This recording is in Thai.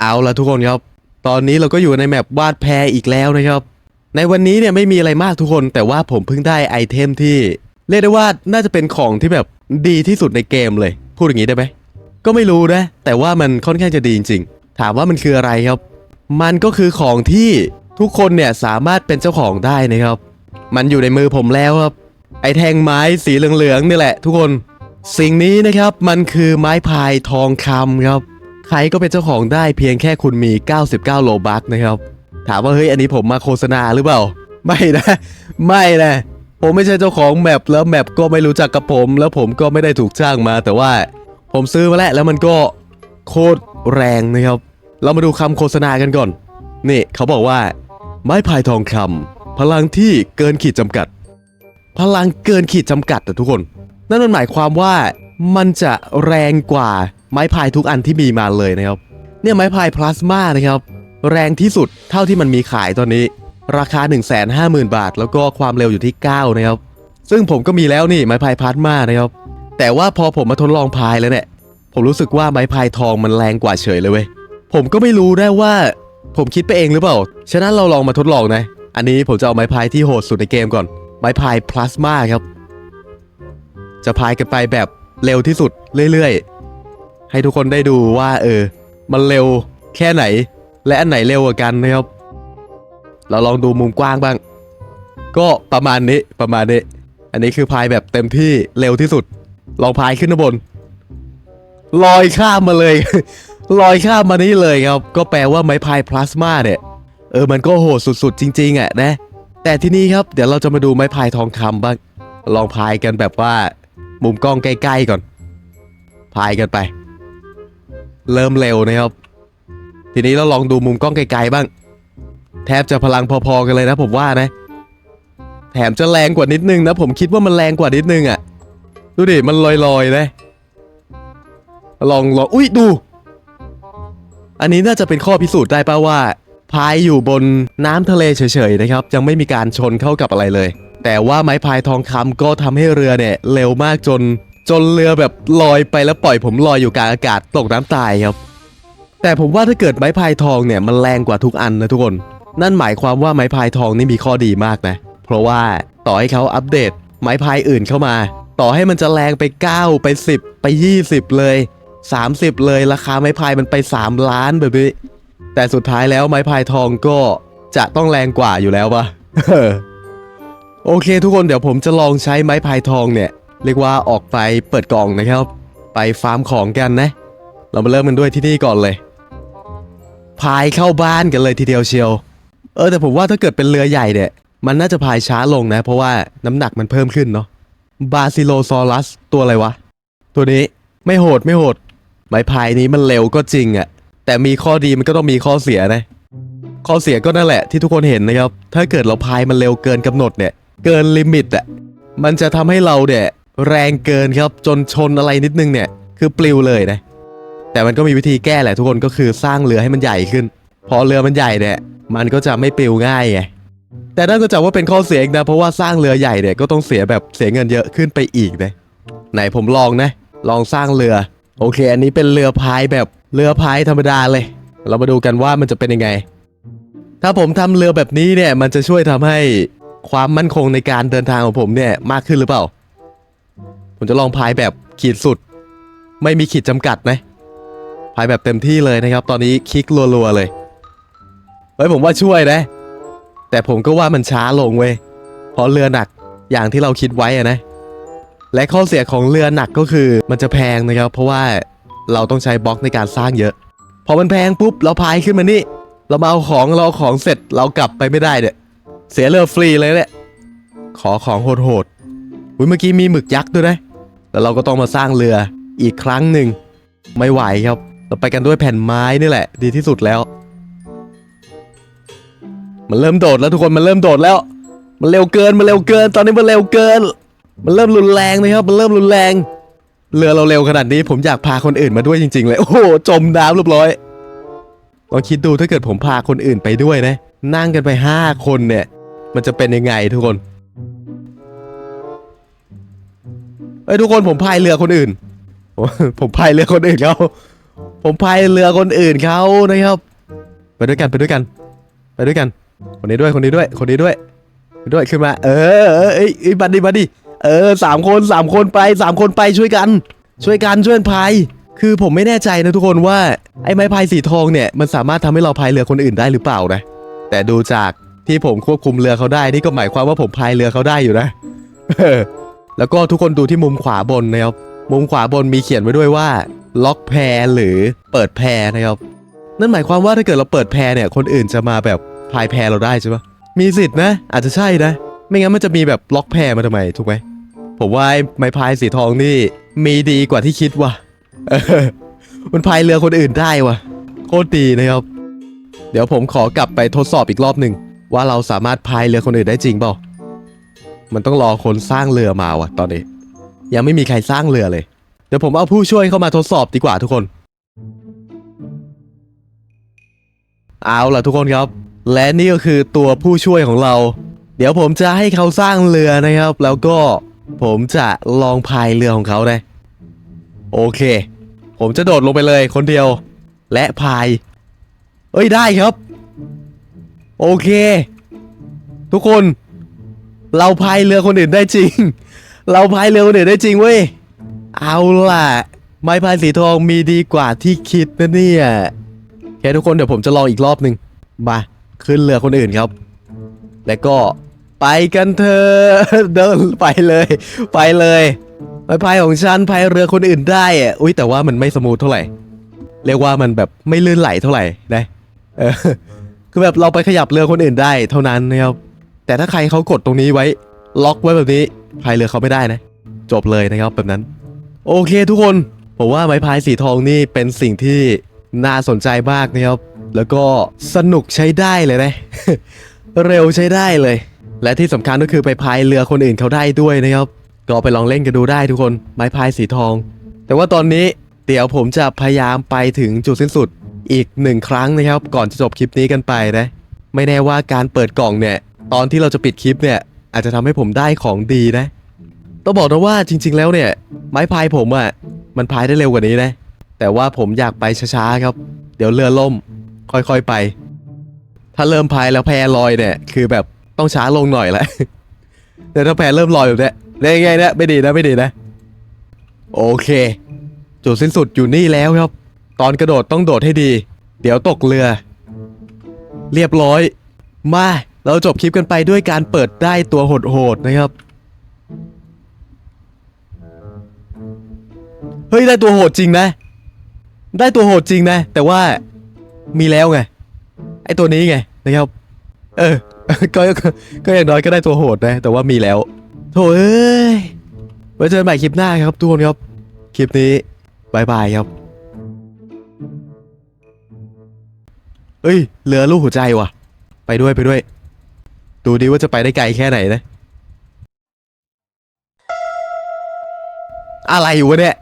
เอาละทุกคนครับ ตอนนี้เราก็อยู่ในแมปวาดแพรอีกแล้วนะครับ ในวันนี้เนี่ยไม่มีอะไรมากทุกคน แต่ว่าผมเพิ่งได้ไอเทมที่ เรียกได้ว่าน่าจะเป็นของที่แบบดีที่สุดในเกมเลย พูดอย่างนี้ได้ไหม ก็ไม่รู้นะ แต่ว่ามันค่อนข้างจะดีจริงๆ ถามว่ามันคืออะไรครับ มันก็คือของที่ทุกคนเนี่ยสามารถเป็นเจ้าของได้นะครับ มันอยู่ในมือผมแล้วครับ ไอแท่งไม้สีเหลืองๆนี่แหละ ทุกคน สิ่งนี้นะครับมันคือไม้พายทองคำครับ ใครก็เป็นเจ้าของได้เพียงแค่คุณมี 99 โลบัคนะครับ ถามว่าเฮ้ยอันนี้ผมมาโฆษณาหรือเปล่า ไม่นะ ไม่นะผมไม่ใช่เจ้าของแมปแล้วแมปก็ไม่รู้จักกับผม แล้วผมก็ไม่ได้ถูกจ้างมา แต่ว่าผมซื้อมาแล้วแล้วมันก็โคตรแรงนะครับ เรามาดูคำโฆษณากันก่อน นี่เขาบอกว่า ไม้พายทองคำพลังที่เกินขีดจำกัด พลังเกินขีดจำกัดอะทุกคน นั่นมันหมายความว่ามันจะแรงกว่า ไม้พายทุกอันที่มีมาเลยนะครับ เนี่ยไม้พายพลาสมานะครับ แรงที่สุดเท่าที่มันมีขายตอนนี้ ราคา 150,000 บาท แล้วก็ความเร็วอยู่ที่ 9 นะครับ ซึ่งผมก็มีแล้วนี่ไม้พายพลาสมานะครับ แต่ว่าพอผมมาทดลองพายแล้วเนี่ย ผมรู้สึกว่าไม้พายทองมันแรงกว่าเฉยเลยเว้ย ผมก็ไม่รู้ได้ว่า ผมคิดไปเองหรือเปล่า ฉะนั้นเราลองมาทดลองนะ อันนี้ผมจะเอาไม้พายที่โหดสุดในเกมก่อน ไม้พายพลาสมาครับ จะพายกันไปแบบเร็วที่สุดเรื่อยๆ ให้ทุกคนได้ดูว่า เออ มันเร็วแค่ไหน และอันไหนเร็วกว่ากันนะครับ เราลองดูมุมกว้างบ้าง ก็ประมาณนี้ประมาณนี้ อันนี้คือพายแบบเต็มที่เร็วที่สุด ลองพายขึ้นบน ลอยข้ามมาเลย ลอยข้ามมานี่เลยครับ ก็แปลว่าไม้พายพลาสมาเนี่ย เออมันก็โหดสุดๆ จริงๆอะนะ แต่ที่นี่ครับเดี๋ยวเราจะมาดูไม้พายทองคำบ้าง ลองพายกันแบบว่า มุมกล้องใกล้ๆก่อน พายกันไป เริ่มเร็วนะครับ ทีนี้เราลองดูมุมกล้องไกลๆบ้าง แทบจะพลังพอๆกันเลยนะผมว่านะ แถมจะแรงกว่านิดนึงนะ ผมคิดว่ามันแรงกว่านิดนึงอะ ดูดิ มันลอยๆนะ ลองลองอุ้ยดู อันนี้น่าจะเป็นข้อพิสูจน์ได้ป่าว่าพายอยู่บนน้ำทะเลเฉยๆนะครับ ยังไม่มีการชนเข้ากับอะไรเลย แต่ว่าไม้พายทองคำก็ทำให้เรือเนี่ยเร็วมากจน จนเรือแบบลอยไปแล้วปล่อยผมลอยอยู่กลางอากาศตกน้ำตายครับ แต่ผมว่าถ้าเกิดไม้พายทองเนี่ยมันแรงกว่าทุกอันนะทุกคน นั่นหมายความว่าไม้พายทองนี่มีข้อดีมากนะ เพราะว่าต่อให้เขาอัปเดต ไม้พายอื่นเข้ามา ต่อให้มันจะแรงไป 9 ไป 10 ไป 20 เลย 30 เลยราคาไม้พายมันไป 3 ล้านแบบนี้แต่สุดท้ายแล้วไม้พายทองก็จะต้องแรงกว่าอยู่แล้วปะโอเคทุกคนเดี๋ยวผมจะลองใช้ไม้พายทองเนี่ย เรียกว่าออกไปเปิดกล่องนะครับ ไปฟาร์มของกันนะ เรามาเริ่มกันด้วยที่นี่ก่อนเลย พายเข้าบ้านกันเลยทีเดียวเชียว เออแต่ผมว่าถ้าเกิดเป็นเรือใหญ่เนี่ย มันน่าจะพายช้าลงนะ เพราะว่าน้ำหนักมันเพิ่มขึ้นเนาะ บาซิโลซอรัสตัวอะไรวะ ตัวนี้ไม่โหดไม่โหด ไม้พายนี้มันเร็วก็จริงอะแต่มีข้อดีมันก็ต้องมีข้อเสียนะ ข้อเสียก็นั่นแหละที่ทุกคนเห็นนะครับ ถ้าเกิดเราพายมันเร็วเกินกำหนดเนี่ย เกินลิมิตอะมันจะทำให้เราเนี่ย แรงเกินครับจนชนอะไรนิดนึงเนี่ย คือปลิวเลยนะ แต่มันก็มีวิธีแก้แหละทุกคนก็คือสร้างเรือให้มันใหญ่ขึ้น พอเรือมันใหญ่เนี่ยมันก็จะไม่ปลิวง่ายไงแต่นั่นก็จะว่าเป็นข้อเสียอีกนะ เพราะว่าสร้างเรือใหญ่เนี่ยก็ต้องเสียแบบเสียเงินเยอะขึ้นไปอีกนะไหนผมลองนะ ลองสร้างเรือ โอเค อันนี้เป็นเรือพายแบบเรือพายธรรมดาเลย เรามาดูกันว่ามันจะเป็นยังไง ถ้าผมทำเรือแบบนี้เนี่ยมันจะช่วยทำให้ความมั่นคงในการเดินทางของผมเนี่ยมากขึ้นหรือเปล่า ผมจะลองพายแบบขีดสุด ไม่มีขีดจำกัดนะพายแบบเต็มที่เลยนะครับ ตอนนี้คลิกรัวๆเลยเฮ้ยผมว่าช่วยนะ แต่ผมก็ว่ามันช้าลงเว้ยเพราะเรือหนักอย่างที่เราคิดไว้อะนะ และข้อเสียของเรือหนักก็คือมันจะแพงนะครับ เพราะว่าเราต้องใช้บล็อกในการสร้างเยอะ พอมันแพงปุ๊บเราพายขึ้นมานี่ เรามาเอาของเราของเสร็จเรากลับไปไม่ได้เนี่ยเสียเรือฟรีเลยเนี่ยขอของโหดๆอุ้ยเมื่อกี้มีหมึกยักษ์ด้วยนะ แล้วเราก็ต้องมาสร้างเรืออีกครั้งหนึ่งไม่ไหวครับ เราไปกันด้วยแผ่นไม้นี่แหละ ดีที่สุดแล้ว มันเริ่มโดดแล้วทุกคนมันเริ่มโดดแล้ว มันเร็วเกินมันเร็วเกิน ตอนนี้มันเร็วเกิน มันเริ่มรุนแรงนะครับ มันเริ่มรุนแรง เรือเราเร็วขนาดนี้ ผมอยากพาคนอื่นมาด้วยจริง ๆ เลย โอ้โหจมน้ำเรียบร้อยลองคิดดูถ้าเกิดผมพาคนอื่นไปด้วยนะ นั่งกันไปห้าคนเนี่ย มันจะเป็นยังไงทุกคน เอ้ยทุกคนผมพายเรือคนอื่น ผมพายเรือคนอื่นเขาผมพายเรือคนอื่นเขานะครับไปด้วยกันไปด้วยกัน ไปด้วยกัน คนนี้ด้วยคนนี้ด้วย คนนี้ด้วยด้วยขึ้นมา เออเออเอ้ยบัดดี้บัดดี้เออสามคนสามคนไปสามคนไปช่วยกัน ช่วยกันช่วยพายคือผมไม่แน่ใจนะทุกคนว่าไอ้ไม้พายสีทองเนี่ยมันสามารถทำให้เราพายเรือคนอื่นได้หรือเปล่านะแต่ดูจากที่ผมควบคุมเรือเขาได้นี่ก็หมายความว่าผมพายเรือเขาได้อยู่นะ แล้วก็ทุกคนดูที่มุมขวาบนนะครับ มุมขวาบนมีเขียนไว้ด้วยว่า ล็อกแพรหรือเปิดแพรนะครับ นั่นหมายความว่าถ้าเกิดเราเปิดแพรเนี่ย คนอื่นจะมาแบบพายแพรเราได้ใช่ปะมีสิทธิ์นะ อาจจะใช่นะ ไม่งั้นมันจะมีแบบล็อกแพรมาทำไมถูกไหมผมว่าไม้พายสีทองนี่มีดีกว่าที่คิดว่ะมันพายเรือคนอื่นได้ว่ะ โคตรดีนะครับ เดี๋ยวผมขอกลับไปทดสอบอีกรอบหนึ่งว่าเราสามารถพายเรือคนอื่นได้จริงเปล่า มันต้องรอคนสร้างเรือมาว่ะตอนนี้ ยังไม่มีใครสร้างเรือเลย เดี๋ยวผมเอาผู้ช่วยเข้ามาทดสอบดีกว่าทุกคน เอาล่ะทุกคนครับ และนี่ก็คือตัวผู้ช่วยของเรา เดี๋ยวผมจะให้เขาสร้างเรือนะครับ แล้วก็ผมจะลองพายเรือของเขานะโอเค ผมจะโดดลงไปเลยคนเดียว และพาย เอ้ยได้ครับ โอเค ทุกคน เราพายเรือคนอื่นได้จริง เราพายเรือคนอื่นได้จริงเว้ย เอาล่ะ ไม้พายสีทองมีดีกว่าที่คิดนะเนี่ยโอเคทุกคนเดี๋ยวผมจะลองอีกรอบหนึ่งมา ขึ้นเรือคนอื่นครับ แล้วก็ไปกันเถอะเดินไปเลย ไปเลยไม้พายของฉันพายเรือคนอื่นได้อะอุ้ยแต่ว่ามันไม่สมูทเท่าไหร่ เรียกว่ามันแบบไม่ลื่นไหลเท่าไหร่นะเออคือแบบเราไปขยับเรือคนอื่นได้เท่านั้นนะครับ แต่ถ้าใครเขากดตรงนี้ไว้ ล็อกไว้แบบนี้พายเรือเขาไม่ได้นะ จบเลยนะครับแบบนั้น โอเคทุกคนผมว่าไม้พายสีทองนี่เป็นสิ่งที่น่าสนใจมากนะครับแล้วก็สนุกใช้ได้เลยนะ เร็วใช้ได้เลย และที่สำคัญก็คือไปพายเรือคนอื่นเขาได้ด้วยนะครับก็ไปลองเล่นกันดูได้ทุกคนไม้พายสีทอง แต่ว่าตอนนี้เดี๋ยวผมจะพยายามไปถึงจุดสิ้นสุดอีกหนึ่งครั้งนะครับ ก่อนจะจบคลิปนี้กันไปนะ ไม่แน่ว่าการเปิดกล่องเนี่ย ตอนที่เราจะปิดคลิปเนี่ยอาจจะทำให้ผมได้ของดีนะ ต้องบอกนะว่าจริง ๆ แล้วเนี่ย ไม้พายผมอะ่ะมันพายได้เร็วกว่านี้นะ แต่ว่าผมอยากไปช้าๆครับ เดี๋ยวเรือล่ม ค่อยๆไป ถ้าเริ่มพายแล้วแพลอยเนี่ย คือแบบต้องช้าลงหน่อยแหละ แต่ถ้าแพเริ่มลอยแบบเนี้ยได้ไงเนี่ยไม่ดีนะไม่ดีนะ โอเค จุดสิ้นสุดอยู่นี่แล้วครับ ตอนกระโดดต้องโดดให้ดี เดี๋ยวตกเรือ เรียบร้อย มา เราจบคลิปกันไปด้วยการเปิดได้ตัวโหดๆนะครับ เฮ้ยได้ตัวโหดจริงนะ ได้ตัวโหดจริงนะ แต่ว่ามีแล้วไง ไอตัวนี้ไงนะครับ เออ ก็ก็อย่างน้อยก็ได้ตัวโหดนะ แต่ว่ามีแล้วโถเอ้ยไว้เจอกันใหม่คลิปหน้าครับทุกคนครับ คลิปนี้บายบายครับเอ้ยเหลือลูกหัวใจว่ะ ไปด้วยไปด้วย ดูดิว่าจะไปได้ไกลแค่ไหนนะ อะไรอยู่วะเนี่ย